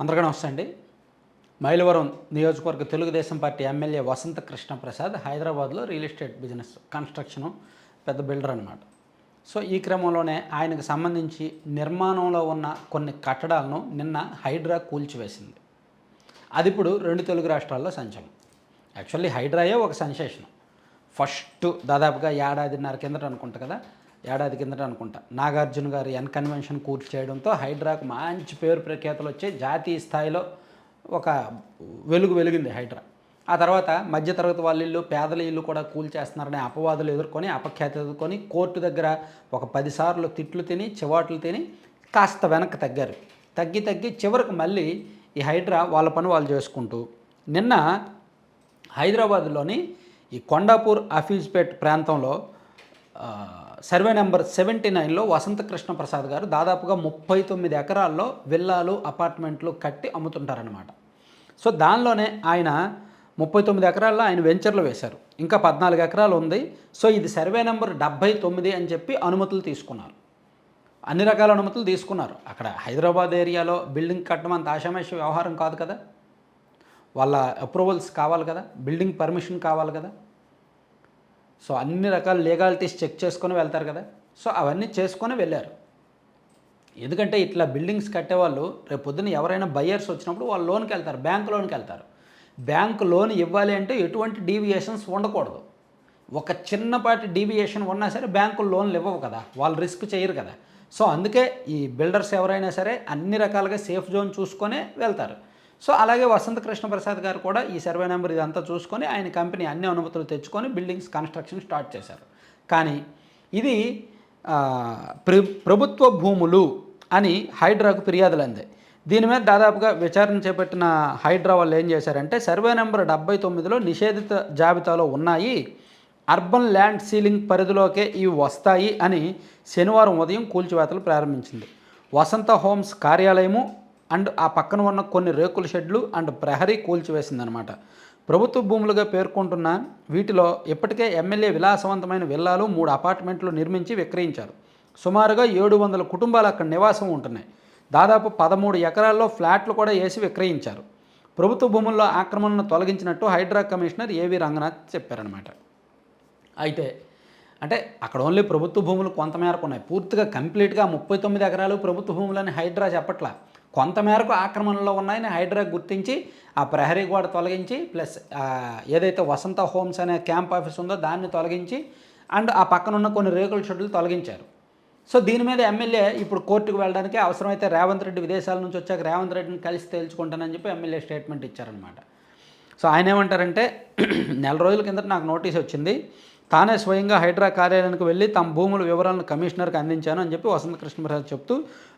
అందరికీ నమస్తే అండి. మైలవరం నియోజకవర్గ తెలుగుదేశం పార్టీ ఎమ్మెల్యే వసంత కృష్ణ ప్రసాద్ హైదరాబాద్లో రియల్ ఎస్టేట్ బిజినెస్ కన్స్ట్రక్షను పెద్ద బిల్డర్ అనమాట సో ఈ క్రమంలోనే ఆయనకు సంబంధించి నిర్మాణంలో ఉన్న కొన్ని కట్టడాలను నిన్న హైడ్రా కూల్చివేసింది. అది ఇప్పుడు రెండు తెలుగు రాష్ట్రాల్లో సంచలనం. యాక్చువల్లీ హైడ్రాయే ఒక సెన్సేషన్. ఫస్ట్ దాదాపుగా ఏడాదిన్నర కిందట అనుకుంటా కదా ఏడాది కిందట అనుకుంటా. నాగార్జున గారి ఎన్ కన్వెన్షన్ కూర్చి చేయడంతో హైడ్రాకు మంచి పేరు ప్రఖ్యాతలు వచ్చి జాతీయ స్థాయిలో ఒక వెలుగు వెలిగింది హైడ్రా. ఆ తర్వాత మధ్యతరగతి వాళ్ళ ఇల్లు పేదల ఇల్లు కూడా కూల్చేస్తున్నారనే అపవాదులు ఎదుర్కొని అపఖ్యాతి ఎదుర్కొని కోర్టు దగ్గర ఒక పదిసార్లు తిట్లు తిని చివాట్లు తిని కాస్త వెనక్కి తగ్గారు. తగ్గి తగ్గి చివరికి మళ్ళీ ఈ హైడ్రా వాళ్ళ పని వాళ్ళు చేసుకుంటూ నిన్న హైదరాబాద్లోని ఈ కొండాపూర్ అఫీజ్పేట్ ప్రాంతంలో సర్వే నెంబర్ సెవెంటీ నైన్లో వసంతకృష్ణ ప్రసాద్ గారు దాదాపుగా ముప్పై తొమ్మిది ఎకరాల్లో విల్లాలు అపార్ట్మెంట్లు కట్టి అమ్ముతుంటారనమాట సో దానిలోనే ఆయన ముప్పై తొమ్మిది ఎకరాల్లో ఆయన వెంచర్లు వేశారు. ఇంకా పద్నాలుగు ఎకరాలు ఉంది. సో ఇది సర్వే నెంబర్ డెబ్బై తొమ్మిది అని చెప్పి అనుమతులు తీసుకున్నారు. అన్ని రకాల అనుమతులు తీసుకున్నారు. అక్కడ హైదరాబాద్ ఏరియాలో బిల్డింగ్ కట్టడం అంత ఆషామేష వ్యవహారం కాదు కదా. వాళ్ళ అప్రూవల్స్ కావాలి కదా. బిల్డింగ్ పర్మిషన్ కావాలి కదా. సో అన్ని రకాల లీగాలిటీస్ చెక్ చేసుకొని వెళ్తారు కదా. సో అవన్నీ చేసుకొని వెళ్ళారు. ఎందుకంటే ఇట్లా బిల్డింగ్స్ కట్టేవాళ్ళు రేపు పొద్దున్న ఎవరైనా బయ్యర్స్ వచ్చినప్పుడు వాళ్ళు లోన్కి వెళ్తారు బ్యాంక్ లోన్కి వెళ్తారు. బ్యాంక్ లోన్ ఇవ్వాలి అంటే ఎటువంటి డీవియేషన్స్ ఉండకూడదు. ఒక చిన్నపాటి డీవియేషన్ ఉన్నా సరే బ్యాంకులు లోన్లు ఇవ్వవు కదా. వాళ్ళు రిస్క్ చేయరు కదా. సో అందుకే ఈ బిల్డర్స్ ఎవరైనా సరే అన్ని రకాలుగా సేఫ్ జోన్ చూసుకొనే వెళ్తారు. సో అలాగే వసంత కృష్ణ ప్రసాద్ గారు కూడా ఈ సర్వే నెంబర్ ఇదంతా చూసుకొని ఆయన కంపెనీ అన్ని అనుమతులు తెచ్చుకొని బిల్డింగ్స్ కన్స్ట్రక్షన్ స్టార్ట్ చేశారు. కానీ ఇది ప్ర ప్రభుత్వ భూములు అని హైడ్రాకు ఫిర్యాదులు అందాయి దీని మీద దాదాపుగా విచారణ చేపట్టిన హైడ్రా వాళ్ళు ఏం చేశారంటే సర్వే నెంబర్ డెబ్బై తొమ్మిదిలో నిషేధిత జాబితాలో ఉన్నాయి. అర్బన్ ల్యాండ్ సీలింగ్ పరిధిలోకే ఇవి వస్తాయి అని శనివారం ఉదయం కూల్చివేతలు ప్రారంభించింది. వసంత హోమ్స్ కార్యాలయము అండ్ ఆ పక్కన ఉన్న కొన్ని రేకుల షెడ్లు అండ్ ప్రహరీ కూల్చివేసిందనమాట. ప్రభుత్వ భూములుగా పేర్కొంటున్న వీటిలో ఇప్పటికే ఎమ్మెల్యే విలాసవంతమైన విల్లాలు మూడు అపార్ట్మెంట్లు నిర్మించి విక్రయించారు. సుమారుగా ఏడు వందల కుటుంబాలు అక్కడ నివాసం ఉంటున్నాయి. దాదాపు పదమూడు ఎకరాల్లో ఫ్లాట్లు కూడా వేసి విక్రయించారు. ప్రభుత్వ భూముల్లో ఆక్రమణను తొలగించినట్టు హైడ్రా కమిషనర్ ఏవి రంగనాథ్ చెప్పారనమాట. అయితే అంటే అక్కడ ఓన్లీ ప్రభుత్వ భూములు కొంతమేరకు ఉన్నాయి. పూర్తిగా కంప్లీట్గా ముప్పై తొమ్మిది ఎకరాలు ప్రభుత్వ భూములని హైడ్రా చెప్పట్లా. కొంతమేరకు ఆక్రమణలో ఉన్నాయని హైడ్రా గుర్తించి ఆ ప్రహరీ గోడ తొలగించి ప్లస్ ఏదైతే వసంత హోమ్స్ అనే క్యాంప్ ఆఫీస్ ఉందో దాన్ని తొలగించి అండ్ ఆ పక్కన ఉన్న కొన్ని రేకుల షెడ్లు తొలగించారు. సో దీని మీద ఎమ్మెల్యే ఇప్పుడు కోర్టుకు వెళ్ళడానికి అవసరమైతే రేవంత్ రెడ్డి విదేశాల నుంచి వచ్చాక రేవంత్ రెడ్డిని కలిసి తేల్చుకుంటానని చెప్పి ఎమ్మెల్యే స్టేట్మెంట్ ఇచ్చారనమాట సో ఆయన ఏమంటారంటే నెల రోజుల కిందట నాకు నోటీస్ వచ్చింది. తానే స్వయంగా హైడ్రా కార్యాలయానికి వెళ్ళి తమ భూముల వివరాలను కమిషనర్కి అందించాను అని చెప్పి వసంత కృష్ణప్రసాద్ చెప్తూ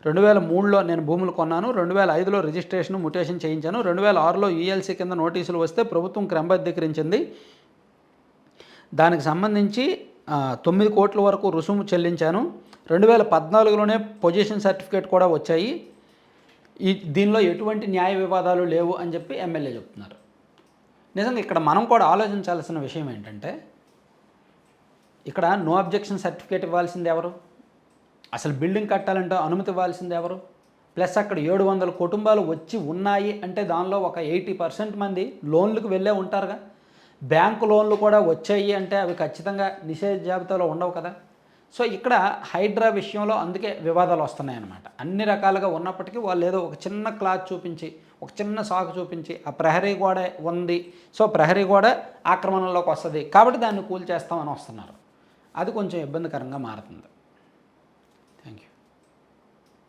రెండు వేల మూడులో నేను భూములు కొన్నాను రెండు వేల ఐదులో రిజిస్ట్రేషన్ ముటేషన్ చేయించాను రెండు వేల ఆరులో యూఎల్సీ కింద నోటీసులు వస్తే ప్రభుత్వం క్రమబద్ధీకరించింది. దానికి సంబంధించి తొమ్మిది కోట్ల వరకు రుసుము చెల్లించాను. రెండు వేల పద్నాలుగులోనే పొజిషన్ సర్టిఫికేట్ కూడా వచ్చాయి. ఈ దీనిలో ఎటువంటి న్యాయ వివాదాలు లేవు అని చెప్పి ఎమ్మెల్యే చెప్తున్నారు. నిజంగా ఇక్కడ మనం కూడా ఆలోచించాల్సిన విషయం ఏంటంటే ఇక్కడ నో అబ్జెక్షన్ సర్టిఫికేట్ ఇవ్వాల్సింది ఎవరు? అసలు బిల్డింగ్ కట్టాలంటే అనుమతి ఇవ్వాల్సింది ఎవరు? ప్లస్ అక్కడ ఏడు వందల కుటుంబాలు వచ్చి ఉన్నాయి అంటే దానిలో ఒక ఎయిటీ పర్సెంట్ మంది లోన్లకు వెళ్ళే ఉంటారుగా. బ్యాంకు లోన్లు కూడా వచ్చాయి అంటే అవి ఖచ్చితంగా నిషేధ జాబితాలో ఉండవు కదా. సో ఇక్కడ హైడ్రా విషయంలో అందుకే వివాదాలు వస్తున్నాయి అన్నమాట. అన్ని రకాలుగా ఉన్నప్పటికీ వాళ్ళు ఏదో ఒక చిన్న క్లాత్ చూపించి ఒక చిన్న సాకు చూపించి ఆ ప్రహరీ గోడ ఉంది. సో ప్రహరీ గోడ ఆక్రమణలోకి వస్తుంది. కాబట్టి దాన్ని కూల్చేస్తామని వస్తున్నారు. అది కొంచెం ఇబ్బందికరంగా మారుతుంది.